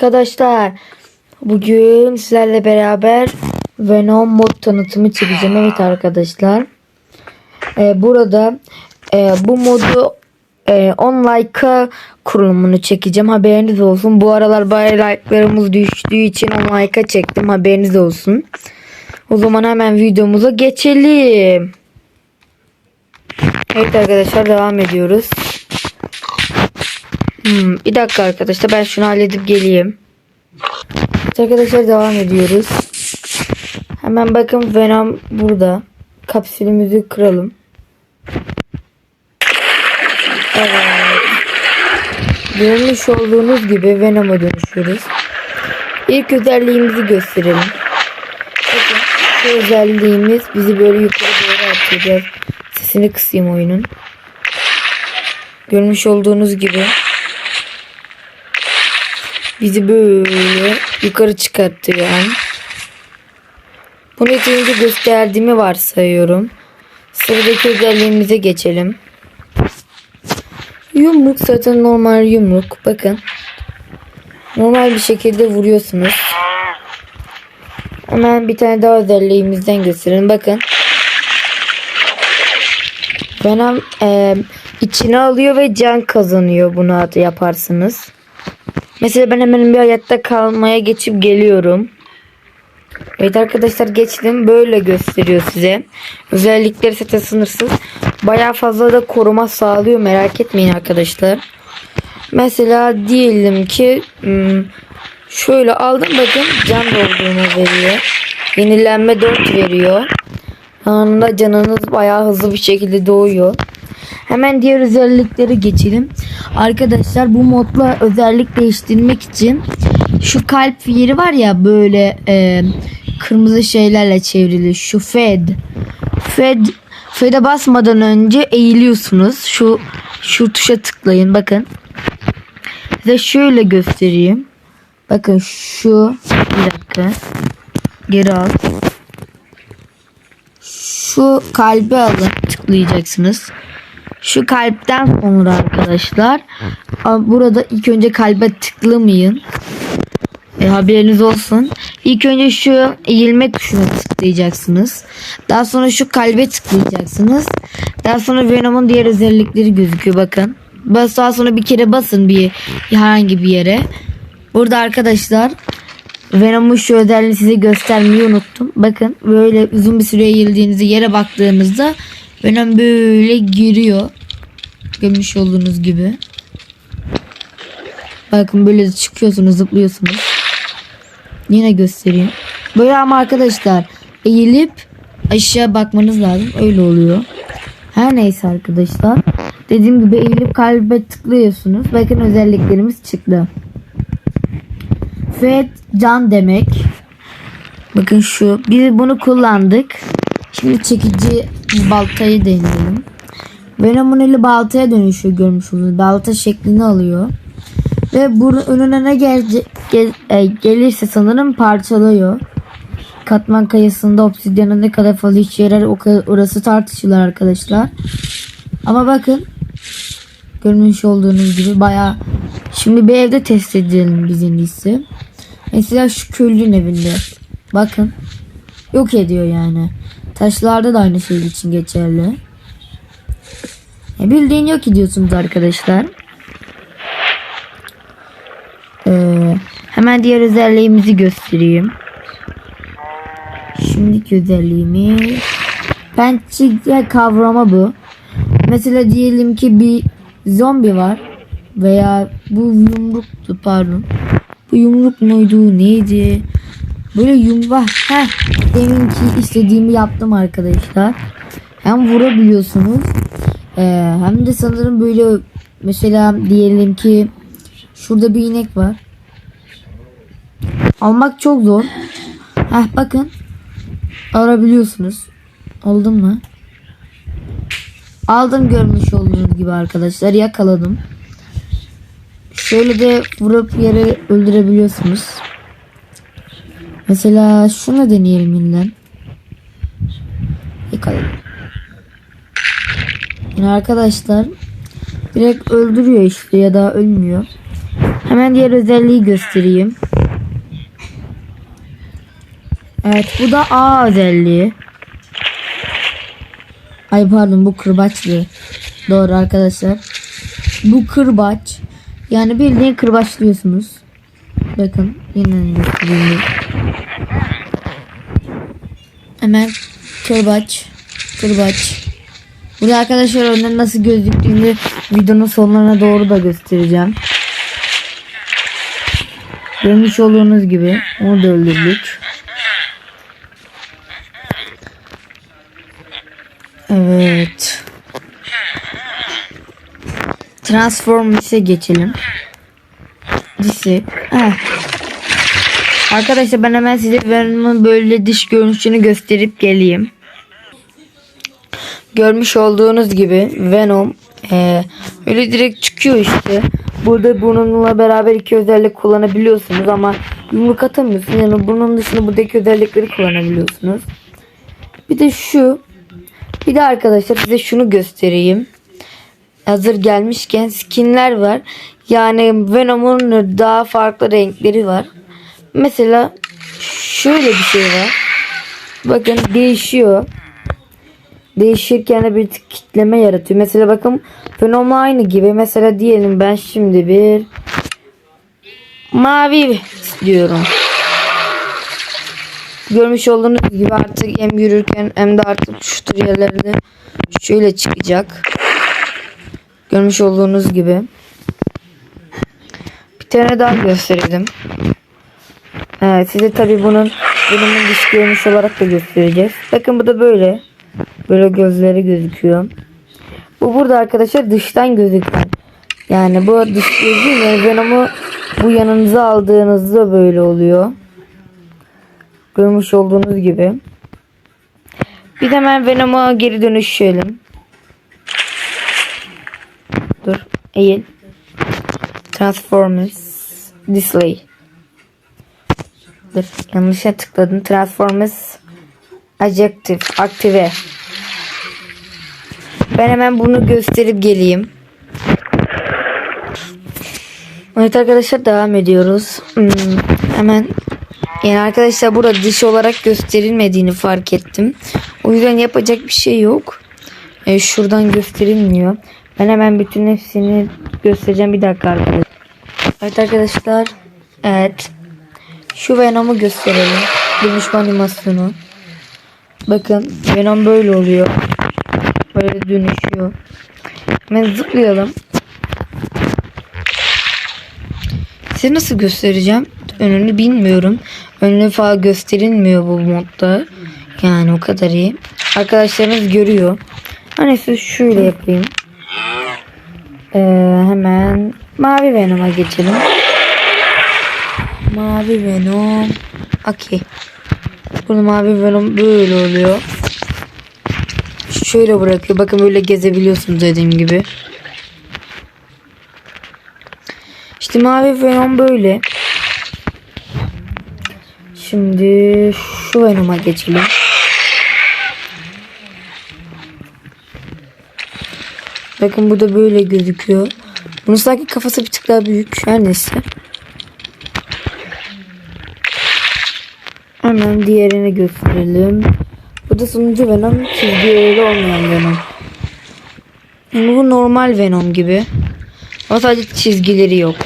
Arkadaşlar. Bugün sizlerle beraber Venom mod tanıtımı çekeceğim. Evet arkadaşlar. Ee, burada e, bu modu e, 10 like'a kurulumunu çekeceğim. Haberiniz olsun. Bu aralar bayağı like'larımız düştüğü için 10 like'a çektim. Haberiniz olsun. O zaman hemen videomuza geçelim. Evet arkadaşlar devam ediyoruz. Hmm, bir dakika arkadaşlar ben şunu halledip geleyim. Arkadaşlar devam ediyoruz. Hemen bakın Venom burada. Kapsülümüzü kıralım. Evet. Görmüş olduğunuz gibi Venom'a dönüşüyoruz. İlk özelliğimizi gösterelim. Bakın bu özelliğimiz bizi böyle yukarı doğru. Biraz sesini kısayım oyunun. Görmüş olduğunuz gibi bizi böyle yukarı çıkarttı yani. Bunu yeterince gösterdiğimi varsayıyorum. Sıradaki özelliğimize geçelim. Yumruk zaten normal yumruk. Bakın. Normal bir şekilde vuruyorsunuz. Hemen bir tane daha özelliğimizden gösterelim. Bakın. Venom e, içine alıyor ve can kazanıyor bunu yaparsınız. Mesela ben hemen bir hayatta kalmaya geçip geliyorum. Evet arkadaşlar geçtim. Böyle gösteriyor size. Özellikleri zaten sınırsız. Baya fazla da koruma sağlıyor. Merak etmeyin arkadaşlar. Mesela diyelim ki hmm, şöyle aldım bakın can dolduğunu veriyor. Yenilenme 4 veriyor. Anında canınız bayağı hızlı bir şekilde doğuyor. Hemen diğer özellikleri geçelim. Arkadaşlar bu modla özellik değiştirmek için şu kalp yeri var ya böyle e, kırmızı şeylerle çevrili şu fed. Fed Fed'e basmadan önce eğiliyorsunuz. Şu şu tuşa tıklayın bakın. Size şöyle göstereyim. Bakın şu bir dakika. Geri al. Şu kalbi alın tıklayacaksınız. Şu kalpten sonra arkadaşlar burada ilk önce kalbe tıklamayın. E, haberiniz olsun. İlk önce şu eğilme tuşuna tıklayacaksınız. Daha sonra şu kalbe tıklayacaksınız. Daha sonra Venom'un diğer özellikleri gözüküyor bakın. Bas daha sonra bir kere basın bir herhangi bir yere. Burada arkadaşlar Venom'un şu özelliğini size göstermeyi unuttum. Bakın böyle uzun bir süre eğildiğinizde yere baktığınızda Venom böyle giriyor. Görmüş olduğunuz gibi. Bakın böyle çıkıyorsunuz zıplıyorsunuz. Yine göstereyim. Böyle ama arkadaşlar eğilip aşağı bakmanız lazım. Öyle oluyor. Her neyse arkadaşlar. Dediğim gibi eğilip kalbe tıklıyorsunuz. Bakın özelliklerimiz çıktı. Fed can demek. Bakın şu. Biz bunu kullandık. Şimdi çekici baltayı deneyelim. Venom'un eli baltaya dönüşüyor görmüş olduğunuz. Balta şeklini alıyor. Ve bunun önüne ne gel, gel, e, gelirse sanırım parçalıyor. Katman kayasında obsidyanın ne kadar fazla işe yarar orası tartışılır arkadaşlar. Ama bakın görmüş olduğunuz gibi baya şimdi bir evde test edelim biz en. Mesela şu köylünün evinde. Bakın. Yok ediyor yani. Taşlarda da aynı şey için geçerli. E bildiğin yok ediyorsunuz arkadaşlar. Ee, hemen diğer özelliğimizi göstereyim. Şimdiki özelliğimiz pençe kavrama bu. Mesela diyelim ki bir zombi var veya bu yumruktu pardon. Bu yumruk muydu neydi? Böyle yumruk heh deminki istediğimi yaptım arkadaşlar. Hem vurabiliyorsunuz ee, hem de sanırım böyle mesela diyelim ki şurada bir inek var. Almak çok zor. Heh bakın. Alabiliyorsunuz. Aldın mı? Aldım görmüş olduğunuz gibi arkadaşlar. Yakaladım. Şöyle de vurup yere öldürebiliyorsunuz. Mesela şunu deneyelim yeniden. Yakaladım. Yine arkadaşlar direkt öldürüyor işte ya da ölmüyor. Hemen diğer özelliği göstereyim. Evet bu da A özelliği. Ay pardon bu kırbaçlı. Doğru arkadaşlar. Bu kırbaç. Yani bildiğin kırbaçlıyorsunuz. Bakın yine göstereyim. Hemen kırbaç. Kırbaç. Burada arkadaşlar önden nasıl gözüktüğünü videonun sonlarına doğru da göstereceğim. Görmüş olduğunuz gibi onu da öldürdük. Evet. Transformers'e geçelim. Dişi. Heh. Arkadaşlar ben hemen size Venom'un böyle diş görünüşünü gösterip geleyim. Görmüş olduğunuz gibi Venom eee, öyle direkt çıkıyor işte. Burada bununla beraber iki özellik kullanabiliyorsunuz ama yumruk atamıyorsunuz. Yani bunun dışında buradaki özellikleri kullanabiliyorsunuz. Bir de şu. Bir de arkadaşlar size şunu göstereyim. Hazır gelmişken skinler var. Yani Venom'un daha farklı renkleri var. Mesela şöyle bir şey var. Bakın değişiyor. Değişirken de bir kitleme yaratıyor. Mesela bakın Venom aynı gibi. Mesela diyelim ben şimdi bir mavi istiyorum. Görmüş olduğunuz gibi artık hem yürürken hem de artık şu yerlerde şöyle çıkacak. Görmüş olduğunuz gibi. Bir tane daha göstereyim. Evet size tabi bunun bunun dış görünüş olarak da göstereceğiz. Bakın bu da böyle. Böyle gözleri gözüküyor. Bu burada arkadaşlar dıştan gözüken. Yani bu dış gözü yani Venom'u bu yanınıza aldığınızda böyle oluyor. Görmüş olduğunuz gibi. Bir de hemen Venom'a geri dönüşelim. Dur. Eğil. Transformers. Display. Dur. Yanlışa tıkladım. Transformers. Adjective. Aktive. Ben hemen bunu gösterip geleyim. Evet arkadaşlar devam ediyoruz. Hmm, hemen yani arkadaşlar burada diş olarak gösterilmediğini fark ettim. O yüzden yapacak bir şey yok. E, şuradan gösterilmiyor. Ben hemen bütün hepsini göstereceğim bir dakika arkadaşlar. Evet arkadaşlar. Evet. Şu Venom'u gösterelim. Dönüşme animasyonu. Bakın Venom böyle oluyor. Böyle dönüşüyor. Hemen zıplayalım. Size nasıl göstereceğim? Önünü bilmiyorum. Önünü falan gösterilmiyor bu modda. Yani o kadar iyi. Arkadaşlarınız görüyor. Hani siz şöyle yapayım. Ee, hemen mavi Venom'a geçelim. Mavi Venom. Okey. Burada mavi Venom böyle oluyor. Şöyle bırakıyor. Bakın böyle gezebiliyorsunuz dediğim gibi. İşte mavi Venom böyle. Şimdi şu Venom'a geçelim. Bakın bu da böyle gözüküyor. Bunun sanki kafası bir tık daha büyük. Her neyse. Hemen diğerini gösterelim. Bu da sonuncu Venom. Çizgileri olmayan Venom. Bu normal Venom gibi. Ama sadece çizgileri yok.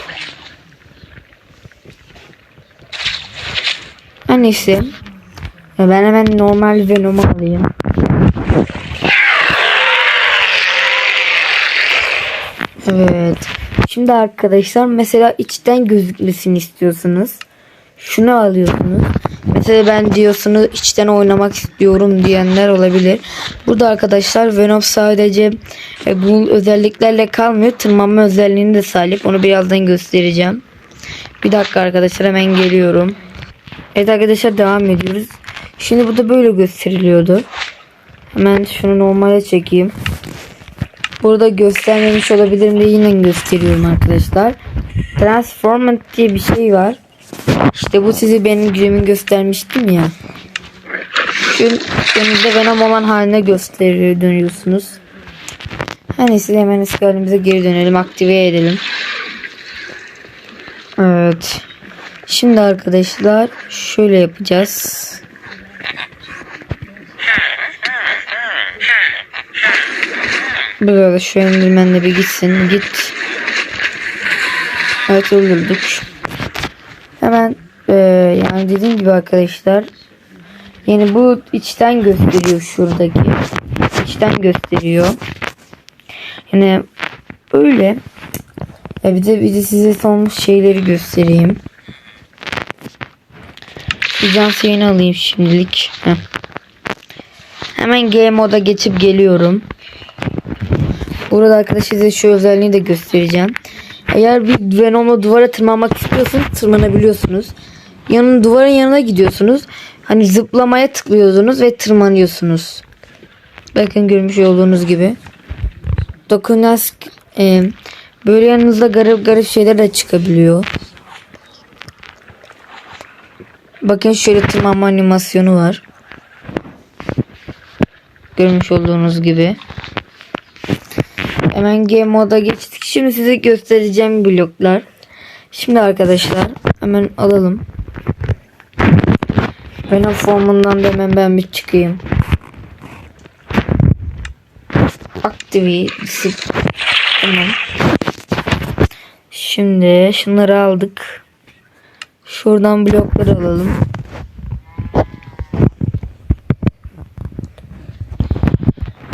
Her neyse. Ben hemen normal Venom'u alayım. Evet. Şimdi arkadaşlar mesela içten gözükmesini istiyorsunuz. Şunu alıyorsunuz. Mesela ben diyorsunuz içten oynamak istiyorum diyenler olabilir. Burada arkadaşlar Venom sadece e, bu özelliklerle kalmıyor. Tırmanma özelliğini de sahip. Onu birazdan göstereceğim. Bir dakika arkadaşlar hemen geliyorum. Evet arkadaşlar devam ediyoruz. Şimdi bu da böyle gösteriliyordu. Hemen şunu normale çekeyim. Burada göstermemiş olabilirim de yine gösteriyorum arkadaşlar. Transformant diye bir şey var. İşte bu sizi benim gücümü göstermiştim ya. Önünüzde Venom olan haline gösteriyor dönüyorsunuz. Her neyse hemen eski geri dönelim. Aktive edelim. Evet. Şimdi arkadaşlar şöyle yapacağız. Böyle şu endirmenle bir gitsin. Git. Evet öldürdük. Hemen eee, yani dediğim gibi arkadaşlar yani bu içten gösteriyor şuradaki. İçten gösteriyor. Yani öyle. E bir de bir de size son şeyleri göstereyim. Bir can sayını alayım şimdilik. Heh. Hemen game moda geçip geliyorum. Burada arkadaşlar size şu özelliğini de göstereceğim. Eğer bir Venom'la duvara tırmanmak istiyorsanız tırmanabiliyorsunuz. Yanın duvarın yanına gidiyorsunuz. Hani zıplamaya tıklıyorsunuz ve tırmanıyorsunuz. Bakın görmüş olduğunuz gibi. Dokunas e, böyle yanınızda garip garip şeyler de çıkabiliyor. Bakın şöyle tırmanma animasyonu var. Görmüş olduğunuz gibi. Hemen game moda geçtik. Şimdi size göstereceğim bloklar. Şimdi arkadaşlar hemen alalım. Venom formundan da hemen ben bir çıkayım. Aktivi Tamam. Şimdi şunları aldık. Şuradan blokları alalım.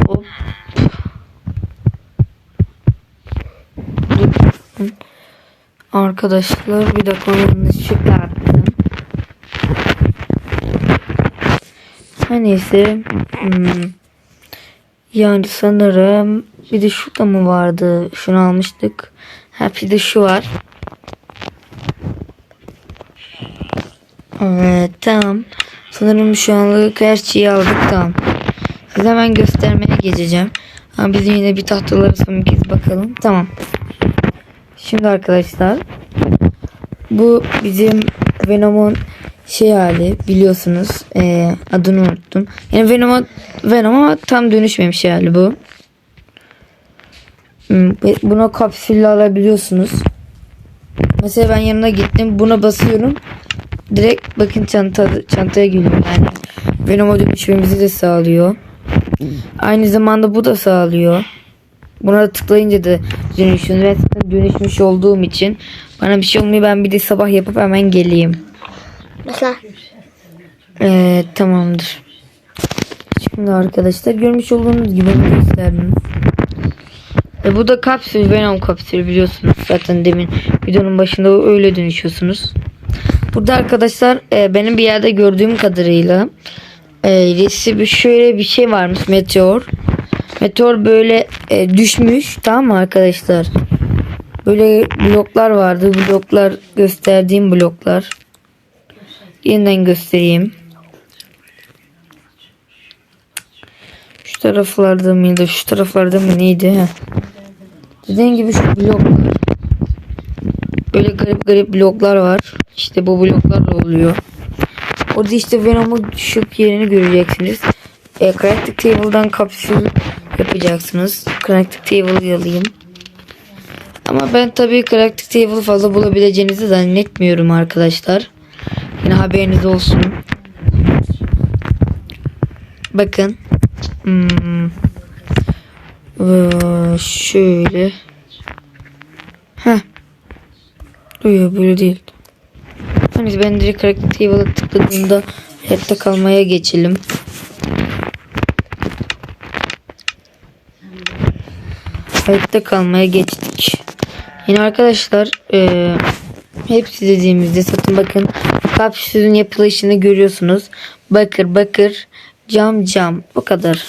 Hop. Dur. Arkadaşlar bir dakika yanlışlıkla attım. Her neyse. Hmm. Yani sanırım bir de şu da mı vardı? Şunu almıştık. Ha bir de şu var. Evet tamam. Sanırım şu anlık her şeyi aldık tamam. Size hemen göstermeye geçeceğim. Ha, bizim yine bir tahtalara son bir kez bakalım. Tamam. Şimdi arkadaşlar bu bizim Venom'un şey hali biliyorsunuz Ee, adını unuttum. Yani Venom'a Venom ama tam dönüşmemiş hali bu. Hmm, Buna kapsülle alabiliyorsunuz. Mesela ben yanına gittim buna basıyorum. Direkt bakın çanta çantaya geliyor yani. Venom'a dönüşmemizi de sağlıyor. Aynı zamanda bu da sağlıyor. Buna tıklayınca da. Ben zaten dönüşmüş olduğum için bana bir şey olmuyor. Ben bir de sabah yapıp hemen geleyim. Mesela Ee, tamamdır. Şimdi arkadaşlar görmüş olduğunuz gibi gösterdim. E, bu da kapsül Venom kapsülü biliyorsunuz. Zaten demin videonun başında öyle dönüşüyorsunuz. Burada arkadaşlar e, benim bir yerde gördüğüm kadarıyla e, resim şöyle bir şey varmış meteor. Meteor böyle e, düşmüş tamam mı arkadaşlar? Böyle bloklar vardı. Bloklar gösterdiğim bloklar. Yeniden göstereyim. Şu taraflarda mıydı? Şu taraflarda mı neydi? Heh. Dediğim gibi şu blok. Böyle garip garip bloklar var. İşte bu bloklarla oluyor. Orada işte Venom'un düşük yerini göreceksiniz. E, Crafting Table'dan kapsül yapacaksınız. Crafting Table'ı alayım. Ama ben tabii Crafting Table fazla bulabileceğinizi zannetmiyorum arkadaşlar. Yine haberiniz olsun. Bakın. Hmm. Ee, şöyle. Heh. Duyuyor böyle değil. Hani ben direkt Crafting Table'a tıkladığımda hayatta kalmaya geçelim. Hayatta kalmaya geçtik. Yine arkadaşlar eee hepsi dediğimizde satın bakın kapsülün yapılışını görüyorsunuz. Bakır bakır cam cam o kadar.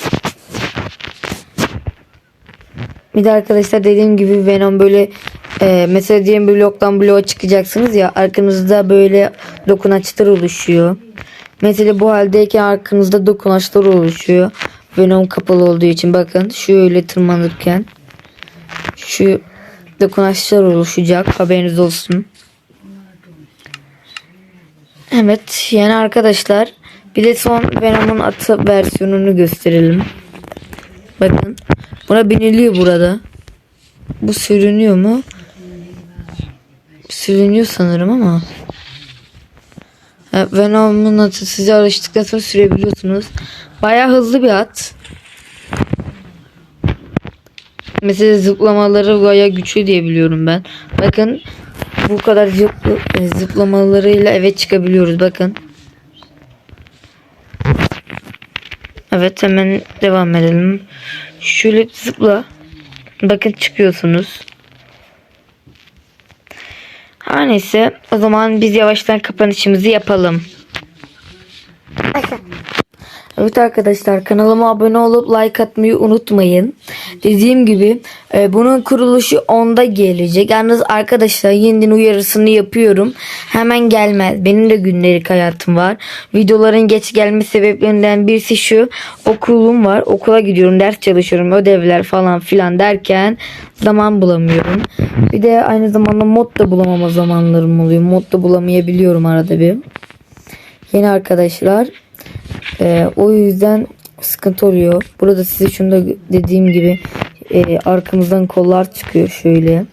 Bir de arkadaşlar dediğim gibi Venom böyle e, mesela diyelim bloktan bloğa çıkacaksınız ya arkanızda böyle dokunaçlar oluşuyor. Mesela bu haldeyken arkanızda dokunaçlar oluşuyor. Venom kapalı olduğu için bakın şöyle tırmanırken şu dokunaçlar oluşacak haberiniz olsun. Evet yani arkadaşlar bir de son Venom'un atı versiyonunu gösterelim. Bakın buna biniliyor burada. Bu sürünüyor mu? sürünüyor sanırım ama. Venom'un atı size alıştıktan sonra sürebiliyorsunuz. Baya hızlı bir at. Mesela zıplamaları baya güçlü diye biliyorum ben. Bakın bu kadar e, zıplamalarıyla eve çıkabiliyoruz bakın. Evet hemen devam edelim. Şöyle zıpla. Bakın çıkıyorsunuz. Her neyse o zaman biz yavaştan kapanışımızı yapalım. Evet arkadaşlar kanalıma abone olup like atmayı unutmayın. Dediğim gibi e, bunun kuruluşu 10'da gelecek. Yalnız arkadaşlar yeniden uyarısını yapıyorum. Hemen gelmez. Benim de gündelik hayatım var. Videoların geç gelme sebeplerinden birisi şu. Okulum var. Okula gidiyorum. Ders çalışıyorum. Ödevler falan filan derken zaman bulamıyorum. Bir de aynı zamanda mod da bulamama zamanlarım oluyor. Mod da bulamayabiliyorum arada bir. Yeni arkadaşlar. Ee, o yüzden sıkıntı oluyor. Burada size şunu da dediğim gibi e, arkamızdan kollar çıkıyor şöyle.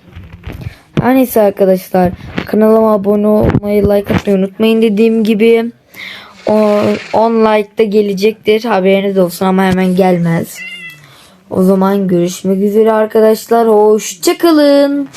Her neyse arkadaşlar kanalıma abone olmayı like atmayı unutmayın dediğim gibi 10 like da gelecektir haberiniz olsun ama hemen gelmez. O zaman görüşmek üzere arkadaşlar hoşçakalın.